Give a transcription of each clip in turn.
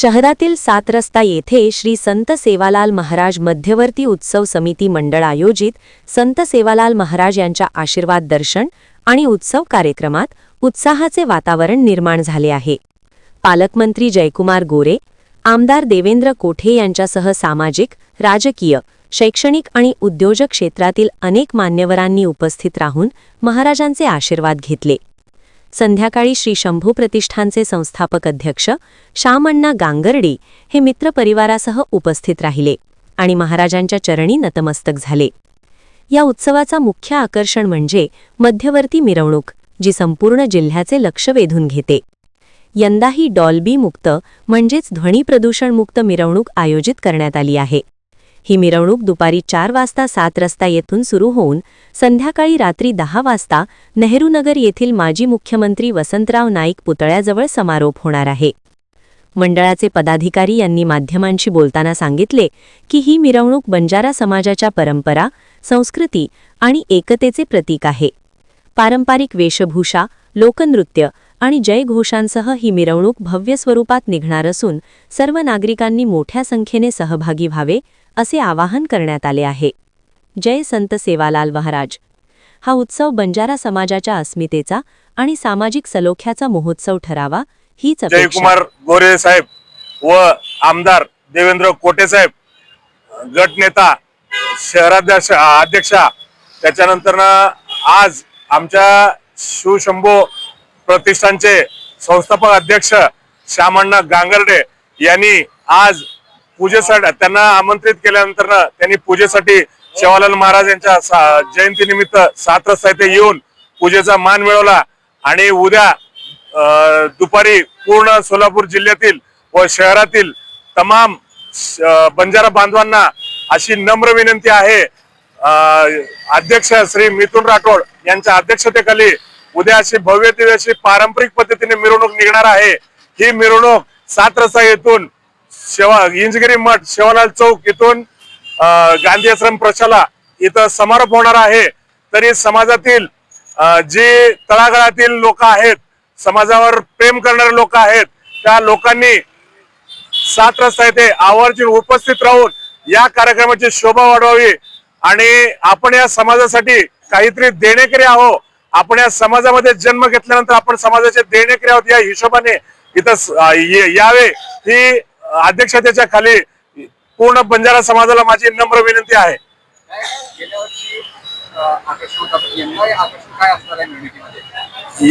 शहरातील सात रस्ता येथे श्री संत सेवालाल महाराज मध्यवर्ती उत्सव समिती मंडळ आयोजित संत सेवालाल महाराज यांच्या आशीर्वाद दर्शन आणि उत्सव कार्यक्रमात उत्साहाचे वातावरण निर्माण झाले आहे. पालकमंत्री जयकुमार गोरे आमदार देवेंद्र कोठे यांच्यासह सामाजिक राजकीय शैक्षणिक आणि उद्योजक क्षेत्रातील अनेक मान्यवरांनी उपस्थित राहून महाराजांचे आशीर्वाद घेतले. संध्याकाळी श्री शंभू प्रतिष्ठानचे संस्थापक अध्यक्ष श्यामण्णा गांगर्डी हे मित्रपरिवारासह उपस्थित राहिले आणि महाराजांच्या चरणी नतमस्तक झाले. या उत्सवाचा मुख्य आकर्षण म्हणजे मध्यवर्ती मिरवणूक जी संपूर्ण जिल्ह्याचे लक्ष वेधून घेते. यंदाही डॉल्बी मुक्त म्हणजेच ध्वनी प्रदूषणमुक्त मिरवणूक आयोजित करण्यात आली आहे. ही मिरवणूक दुपारी चार वाजता सात रस्ता येथून सुरू होऊन संध्याकाळी रात्री दहा वाजता नेहरूनगर येथील माजी मुख्यमंत्री वसंतराव नाईक पुतळ्याजवळ समारोप होणार आहे. मंडळाचे पदाधिकारी यांनी माध्यमांशी बोलताना सांगितले की ही मिरवणूक बंजारा समाजाच्या परंपरा संस्कृती आणि एकतेचे प्रतीक आहे. पारंपरिक वेशभूषा लोकनृत्य आणि जयघोषांसह ही मिरवणूक भव्य स्वरूपात निघणार असून सर्व नागरिकांनी मोठ्या संख्येने सहभागी व्हावे असे आवाहन करण्यात आले आहे. जय संत सेवालाल महाराज. हा उत्सव बंजारा समाजाच्या अस्मितेचा आणि सामाजिक सलोख्याचा महोत्सव ठरावा हीच जयकुमार गोरे साहेब व आमदार देवेंद्र कोटे साहेब गटनेता शहराध्यक्ष अध्यक्षा त्याच्यानंतर आज आमच्या शिवशंभो प्रतिष्ठानचे संस्थापक अध्यक्ष श्यामण्णा गांगर्डे यांनी आज पूजेसाठी त्यांना आमंत्रित केल्यानंतर त्यांनी पूजेसाठी शेवालाल महाराज यांच्या सा- जयंतीनिमित्त सात रस्ता येथे येऊन पूजेचा मान मिळवला. आणि उद्या दुपारी पूर्ण सोलापूर जिल्ह्यातील व शहरातील तमाम श- बंजारा बांधवांना अशी नम्र विनंती आहे. अध्यक्ष श्री मिथुन राठोड यांच्या अध्यक्षतेखाली उद्या अशी भव्य अशी पारंपरिक पद्धतीने मिरवणूक निघणार आहे. ही मिरवणूक सात रस्ता येथून शेवा इंजगिरी मठ शेवालाल चौक इथून गांधी आश्रम प्रशाला इथं समारोप होणार आहे. तरी समाजातील जी जे तळागाळातील लोक आहेत समाजावर प्रेम करणारे लोक आहेत त्या लोकांनी सात रस्ता येथे आवर्जून उपस्थित राहून या कार्यक्रमाची शोभा वाढवावी आणि आपण या समाजासाठी काहीतरी देणेकरी आहो. आपण या समाजामध्ये जन्म घेतल्यानंतर आपण समाजाचे देणेकरी आहोत या हिशोबाने इथं यावे. ही अध्यक्षतेच्या खाली पूर्ण बंजारा समाजाला माझी नम्र विनंती आहे.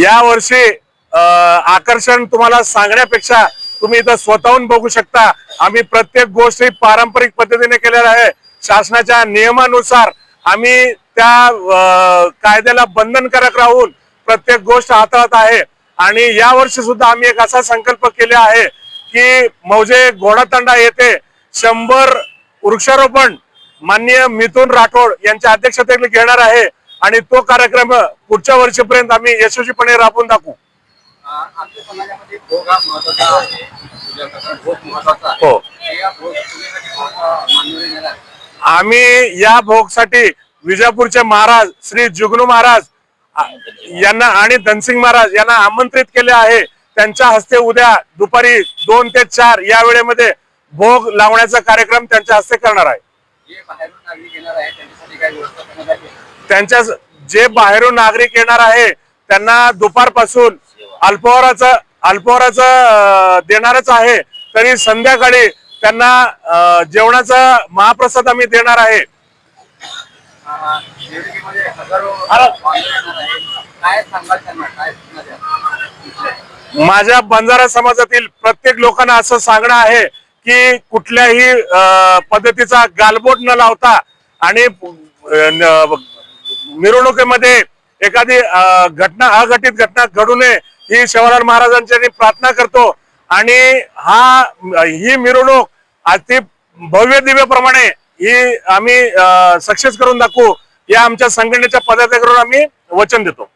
या वर्षी आकर्षण तुम्हाला सांगण्यापेक्षा तुम्ही इथं स्वतःहून बघू शकता. आम्ही प्रत्येक गोष्ट ही पारंपरिक पद्धतीने केलेल्या आहे. शासनाच्या नियमानुसार आम्ही त्या कायद्याला बंधनकारक राहून प्रत्येक गोष्ट हाताळत आहे. आणि या वर्षी सुद्धा आम्ही एक असा संकल्प केले आहे की मौजे घोडातांडा येथे शंभर वृक्षारोपण माननीय मिथुन राठोड यांच्या अध्यक्षतेखाली घेणार आहे. आणि तो कार्यक्रम पुढच्या वर्षीपर्यंत आम्ही यशस्वीपणे राबवून दाखवू. हा आम्ही या भोगसाठी विजापूरचे महाराज श्री जुगनू महाराज यांना आणि धनसिंग महाराज यांना आमंत्रित केले आहे. त्यांच्या हस्ते उद्या दुपारी दोन ते चार या वेळेमध्ये भोग लावण्याचा कार्यक्रम त्यांच्या हस्ते करणार आहे? त्यांच्या जे बाहेरून नागरिक येणार आहे त्यांना दुपारपासून अल्पहाराचं अल्पहाराचं अं, देणारच आहे. तरी संध्याकाळी त्यांना जेवणाचा महाप्रसाद आम्ही देणार आहे. काय सांगाल त्यांना? काय? माझ्या बंजारा समाजातील प्रत्येक लोकांना असं सांगणं आहे की कुठल्याही अं, पद्धतीचा गालबोट न लावता आणि मिरवणुकीमध्ये एखादी घटना अघटित घटना घडू नये ही शेवालाल महाराजांची प्रार्थना करतो. आणि हा ही मिरवणूक अति भव्य दिव्यप्रमाणे ही आम्ही सक्सेस करून दाखवू. या आमच्या संघटनेच्या पदाधिकाऱ्यांना आम्ही वचन देतो.